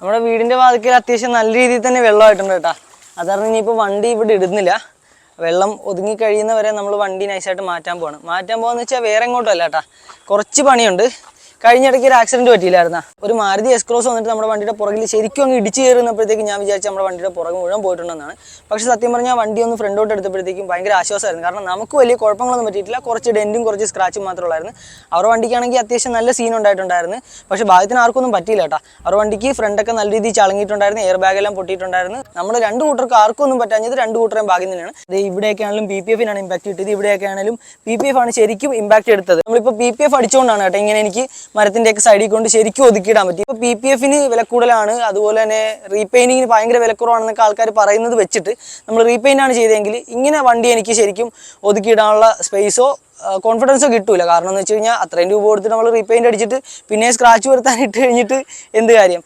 നമ്മുടെ വീടിന്റെ വാതിക്കൽ അത്യാവശ്യം നല്ല രീതിയിൽ തന്നെ വെള്ളമായിട്ടുണ്ട് കേട്ടാ. അതാണ് ഇനിയിപ്പോൾ വണ്ടി ഇവിടെ ഇടുന്നില്ല. വെള്ളം ഒതുങ്ങി കഴിയുന്നവരെ നമ്മൾ വണ്ടി നൈസായിട്ട് മാറ്റാൻ പോവാണ്. മാറ്റാൻ പോകാന്ന് വെച്ചാൽ വേറെ എങ്ങോട്ടും അല്ല കേട്ടാ. കുറച്ച് പണിയുണ്ട്. കഴിഞ്ഞിടയ്ക്ക് ഒരു ആക്സിഡന്റ് പറ്റിയില്ലായിരുന്ന? ഒരു മാരുതി എക്സ്ക്രോസ് വന്നിട്ട് നമ്മുടെ വണ്ടിയുടെ പുറകിൽ ശരിക്കും അങ്ങ് ഇടിച്ച് കയറുന്നപ്പോഴത്തേക്ക് ഞാൻ വിചാരിച്ചു നമ്മുടെ വണ്ടിയുടെ പുറകെ മുഴുവൻ പോയിട്ടുണ്ടെന്നാണ്. പക്ഷേ സത്യം പറഞ്ഞാൽ വണ്ടി ഒന്ന് ഫ്രണ്ടോട്ട് എടുത്തപ്പോഴത്തേക്കും ഭയങ്കര ആശ്വാസമായിരുന്നു. കാരണം നമുക്ക് വലിയ കുഴപ്പങ്ങളൊന്നും പറ്റിയിട്ടില്ല. കുറച്ച് ഡെന്റും കുറച്ച് സ്ക്രാച്ചും മാത്രമേ ഉള്ളായിരുന്നു. അവരുടെ വണ്ടിക്കാണെങ്കിൽ അത്യാവശ്യം നല്ല സീൻ ഉണ്ടായിട്ടുണ്ടായിരുന്നു. പക്ഷേ ഭാഗ്യത്തിന് ആർക്കൊന്നും പറ്റിയില്ല കേട്ടോ. അവരുടെ വണ്ടിക്ക് ഫ്രണ്ടൊക്കെ നല്ല രീതിയിൽ ചളങ്ങിയിട്ടുണ്ടായിരുന്നു. എയർ ബാഗെല്ലാം പൊട്ടിയിട്ടുണ്ടായിരുന്നു. നമ്മുടെ രണ്ട് കൂട്ടർക്ക് ആർക്കും ഒന്നും പറ്റാഞ്ഞത് രണ്ട് കൂട്ടരെയും ഭാഗ്യം തന്നെയാണ്. അത് ഇവിടെയൊക്കെ ആണെങ്കിലും പി പി എഫിനാണ് ഇമ്പാക്ട് കിട്ടിയത്. ഇവിടെയൊക്കെ ആണെങ്കിലും പി പി എഫ് ആണ് ശരിക്കും ഇമ്പാക്ട് എടുത്തത്. നമ്മളിപ്പോൾ പി പി എഫ് അടിച്ചുകൊണ്ടാണ് കേട്ടോ ഇങ്ങനെ എനിക്ക് മരത്തിന്റെ ഒക്കെ സൈഡിൽ കൊണ്ട് ശരിക്കും ഒതുക്കിയിടാൻ പറ്റി. ഇപ്പോൾ പി പി എഫിന് വില കൂടുതലാണ്. അതുപോലെ തന്നെ റീപെയിന്റിങ്ങിന് ഭയങ്കര വിലക്കുറവാണെന്നൊക്കെ ആൾക്കാർ പറയുന്നത് വെച്ചിട്ട് നമ്മൾ റീപെയിന്റ് ആണ് ചെയ്തതെങ്കിൽ ഇങ്ങനെ വണ്ടി എനിക്ക് ശരിക്കും ഒതുക്കിയിടാനുള്ള സ്പേസോ കോൺഫിഡൻസോ കിട്ടൂല. കാരണം എന്ന് വെച്ച് കഴിഞ്ഞാൽ അത്രയും രൂപ കൊടുത്തിട്ട് നമ്മൾ റീപെയിന്റ് അടിച്ചിട്ട് പിന്നെ സ്ക്രാച്ച് വരുത്താൻ ഇട്ട് കഴിഞ്ഞിട്ട് എന്ത് കാര്യം?